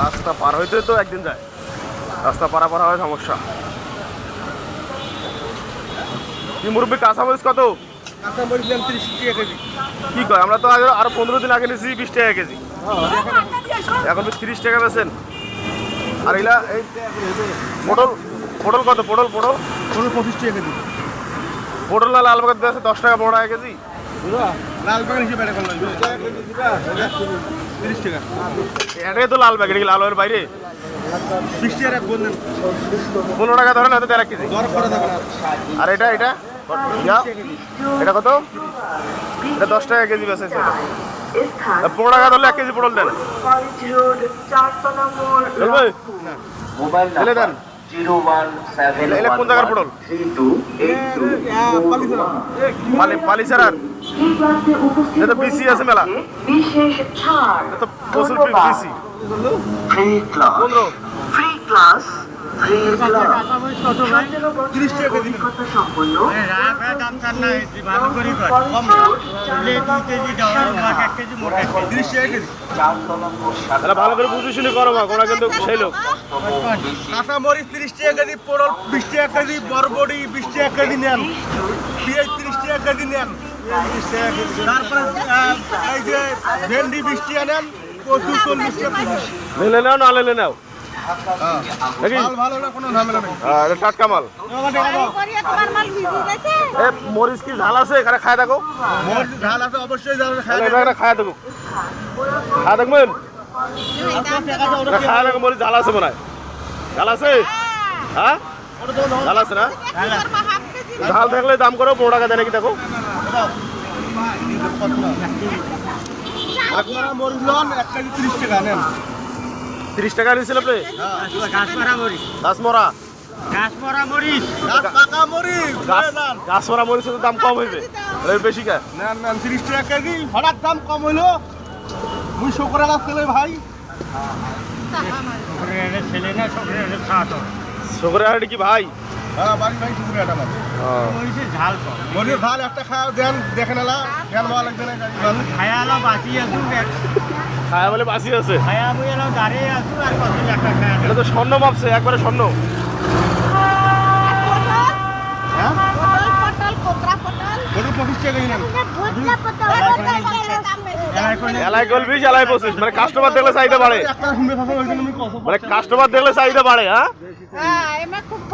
রাস্তা পার হইতে তো একদিন যায়। রাস্তা পারা পারাপার হয় সমস্যা। কি মুরব্বী কাঁচামরিচ কত? তিরিশ টাকা কেজি। কি কয় আমরা তো আগে আরও পনেরো দিন আগে নিয়েছি বিশ টাকা কেজি। এখন তো তিরিশ টাকা বেছেন আর এগুলা এই পটল পটল কত পটল পটল? পনেরো পঁচিশ টাকা কেজি। পটল লাল বাগান আছে দশ টাকা পনেরো টাকা কেজি? বাগান হিসেবে এটা করলাম তিরিশ টাকা। এটাই তো লাল ব্যাগ এটা কি লাল বাগের বাইরে? বিশ টাকা বললেন পনেরো টাকা ধরেন হাতে দেড় কেজি। আর এটা এটা? এটা কত? এটা দশ টাকা কেজি বেচেছে পনেরো টাকা ধরলে এক কেজি পটল দেন। মোবাইল দেন। জিরো ওয়ান সেভেন এলে- এলে কোন জায়গার পটল? থ্রি টু এইট টু পালি পালি এটা বিসি আছে মেলা বিশেষ ছাড় এটা প্রচুর B C free class free class free class তিরিশ ভালো করে। বুঝে শুনে করো মা ওরা কিন্তু সেই লোক। কাঁচা মরিচ তিরিশ টাকা কেজি পটল বিশ টাকা কেজি বরবড়ি বিশ টাকা কেজি নেন। পেঁয়াজ তিরিশ টাকা কেজি নেন। তারপরে এই যে ভেন্ডি বিশ টাকা নেন কচু চল্লিশ টাকা। নিলে নাও না নিলে নাও। হ্যাঁ, টাটকা মাল। মরিচ কি ঝাল আছে? এখানে খায় থাকো। ঝাল আছে অবশ্যই খায় থাকো। খায় থাকবেন? এটা খায় থাকো মরিচ ঝাল আছে মনে হয়। ঝাল আছে? হ্যাঁ? ঝাল আছে না? ঝাল থাকলে দাম করো পনেরো টাকা দেয় নাকি দেখো। আপনারা মরিচ লন এক কেজি তিরিশ টাকা নেন। তিরিশ টাকা নিয়েছিল আপনি? গাছ মরা গাছ পাকা মরিচ গাছ লয়ে গাছ মরা মরিচের দাম কম হইবে। বেশি কা? নেন নেন তিরিশ টাকা কেজি হঠাৎ দাম কম হইল। মুই শোকরা গাছ ছেলে ভাই। শোকরে হাড়ি কি ভাই? হ্যাঁ শোকরা মরিচের ঝাল একটা খাওয়া দেন দেখে নেলা জ্ঞান ভালো লাগবে না গাড়ি ভালো। খায় বলে বাসি আছে। এটা তো স্বর্ণ মাপছে একবারে স্বর্ণ। হ্যাঁ? মানে কাস্টমার দেখলে চাহিদা বাড়ে মানে কাস্টমার দেখলে চাহিদা বাড়ে হ্যাঁ?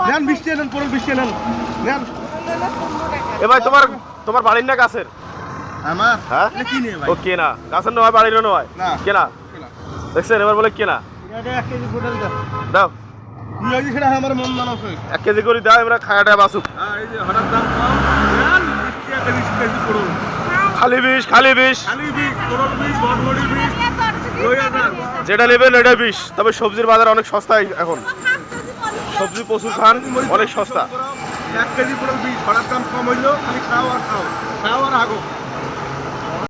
নেন বিশ টাকা নেন পনেরো বিশ টাকা নেন। নেন। এ ভাই তোমার তোমার বাড়ির না গাছের আমার হ্যাঁ? ও কেনা। গাছের নয় বাড়িরও নয়। কেনা? দেখছেন? এবার বলে কেনা। দাও। এক কেজি করে দাও খায়াটা বাসুক। খালি বিষ খালি বিষ। যেটা নেবেন এটা বিষ। তবে সবজির বাজার অনেক সস্তা এখন। সবজি প্রচুর খান অনেক সস্তা। এক কেজি পটল বিষ। হঠাৎ দাম কম হইল খালি খাও আর খাও। খাও আর আগো।